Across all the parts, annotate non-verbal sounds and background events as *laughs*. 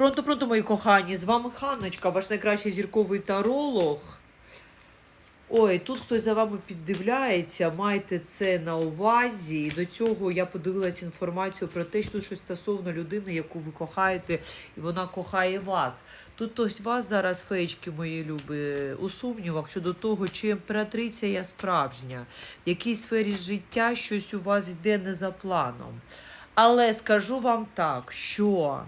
Пронто, пронто, мої кохані, з вами Ханочка, ваш найкращий зірковий таролог. Ой, тут хтось за вами піддивляється, майте це на увазі. І до цього я подивилася інформацію про те, що тут щось стосовно людини, яку ви кохаєте, і вона кохає вас. Тут хтось вас зараз, феєчки мої люби, у сумнівах щодо того, чи імператриця я справжня, в якій сфері життя щось у вас йде не за планом. Але скажу вам так, що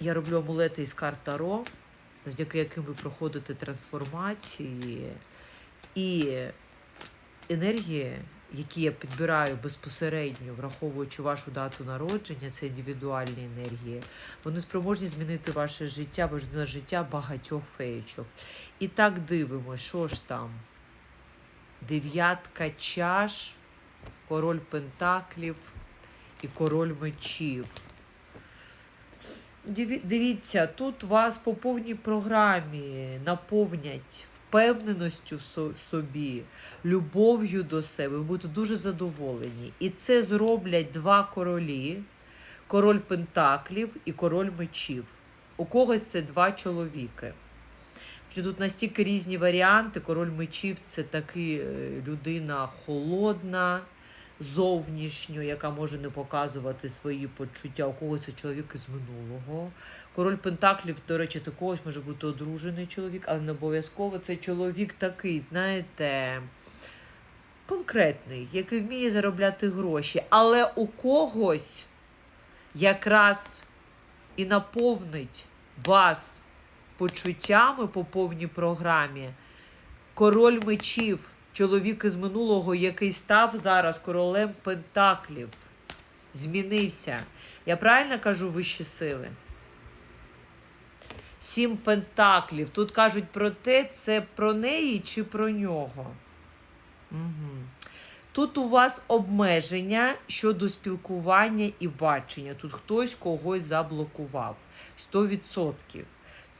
я роблю амулети із карт Таро, завдяки яким ви проходите трансформації і енергії, які я підбираю безпосередньо, враховуючи вашу дату народження, це індивідуальні енергії, вони спроможні змінити ваше життя, на життя багатьох феєчок. І так дивимося, що ж там? Дев'ятка чаш, король пентаклів і король мечів. Диві- Дивіться, тут вас по повній програмі наповнять впевненістю в собі, любов'ю до себе. Ви будете дуже задоволені. І це зроблять два королі: король Пентаклів і король мечів. У когось це два чоловіки. Тут настільки різні варіанти. Король мечів це таки е, людина холодна, зовнішньо, яка може не показувати свої почуття. У когось це чоловік із минулого. Король Пентаклів, до речі, такогось може бути одружений чоловік, але не обов'язково це чоловік такий, знаєте, конкретний, який вміє заробляти гроші. Але у когось якраз і наповнить вас почуттями по повній програмі. Король мечів, чоловік із минулого, який став зараз королем Пентаклів, змінився. Я правильно кажу вищі сили? Сім пентаклів. Тут кажуть про те, це про неї чи про нього. Угу. Тут у вас обмеження щодо спілкування і бачення. Тут хтось когось заблокував. 100%.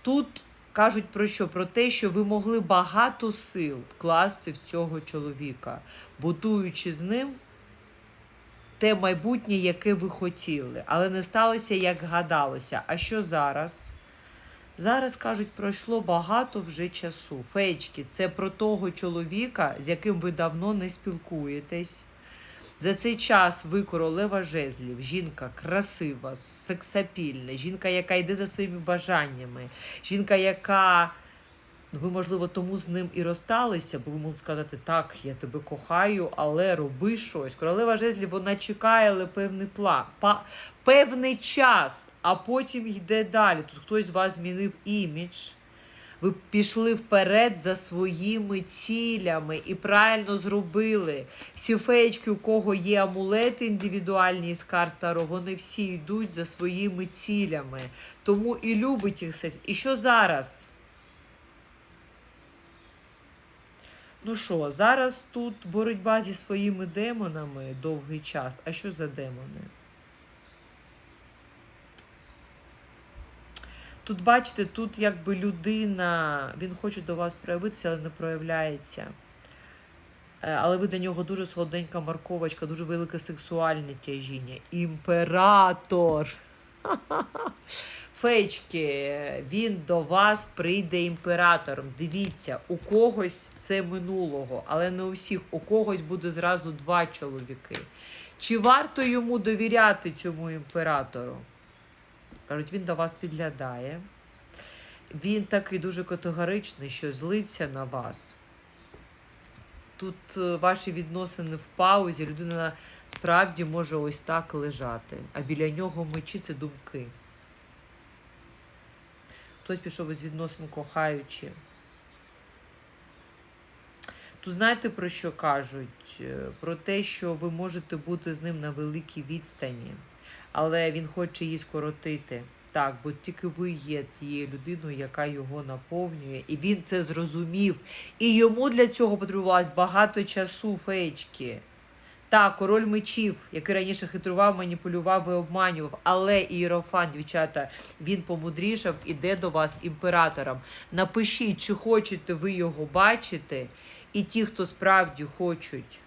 Тут кажуть про що? Про те, що ви могли багато сил вкласти в цього чоловіка, будуючи з ним те майбутнє, яке ви хотіли. Але не сталося, як гадалося. А що зараз? Зараз кажуть, пройшло багато вже часу. Феєчки, це про того чоловіка, з яким ви давно не спілкуєтесь. За цей час ви королева жезлів, жінка красива, сексапільна, жінка, яка йде за своїми бажаннями, жінка, яка ви, можливо, тому з ним і розсталися, бо ви можете сказати, так, я тебе кохаю, але роби щось. Королева жезлів вона чекає, але певний план, па, певний час, а потім йде далі. Тут хтось з вас змінив імідж. Ви пішли вперед за своїми цілями і правильно зробили. Всі феєчки, у кого є амулети індивідуальні з карт вони всі йдуть за своїми цілями. Тому і любить їх все. І що зараз? Ну що, зараз тут боротьба зі своїми демонами довгий час. А що за демони? Тут, бачите, тут якби людина, він хоче до вас проявитися, але не проявляється. Е, Але ви для нього дуже солоденька морковочка, дуже велике сексуальне тяжіння. Імператор. *laughs* Феечки, він до вас прийде імператором. Дивіться, у когось це минулого, але не у всіх. У когось буде зразу два чоловіки. Чи варто йому довіряти цьому імператору? Кажуть, він до вас підглядає. Він такий дуже категоричний, що злиться на вас. Тут е, ваші відносини в паузі, людина справді може ось так лежати, а біля нього мечі це думки. Хтось пішов із відносин кохаючи. Тут знаєте про що кажуть? Е, Про те, що ви можете бути з ним на великій відстані, але він хоче її скоротити. Так, бо тільки ви є тією людиною, яка його наповнює, і він це зрозумів. І йому для цього потребувалось багато часу, феєчки. Так, король мечів, який раніше хитрував, маніпулював і обманював, але Ієрофан, дівчата, він помудрішав, іде до вас імператором. Напишіть, чи хочете ви його бачити, і ті, хто справді хочуть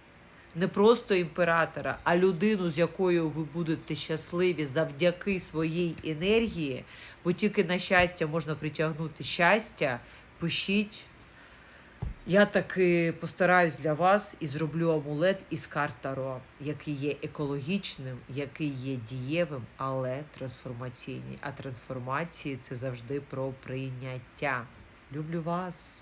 не просто імператора, а людину, з якою ви будете щасливі завдяки своїй енергії, бо тільки на щастя можна притягнути щастя, пишіть. Я таки постараюсь для вас і зроблю амулет із карт Таро, який є екологічним, який є дієвим, але трансформаційний. А трансформації це завжди про прийняття. Люблю вас!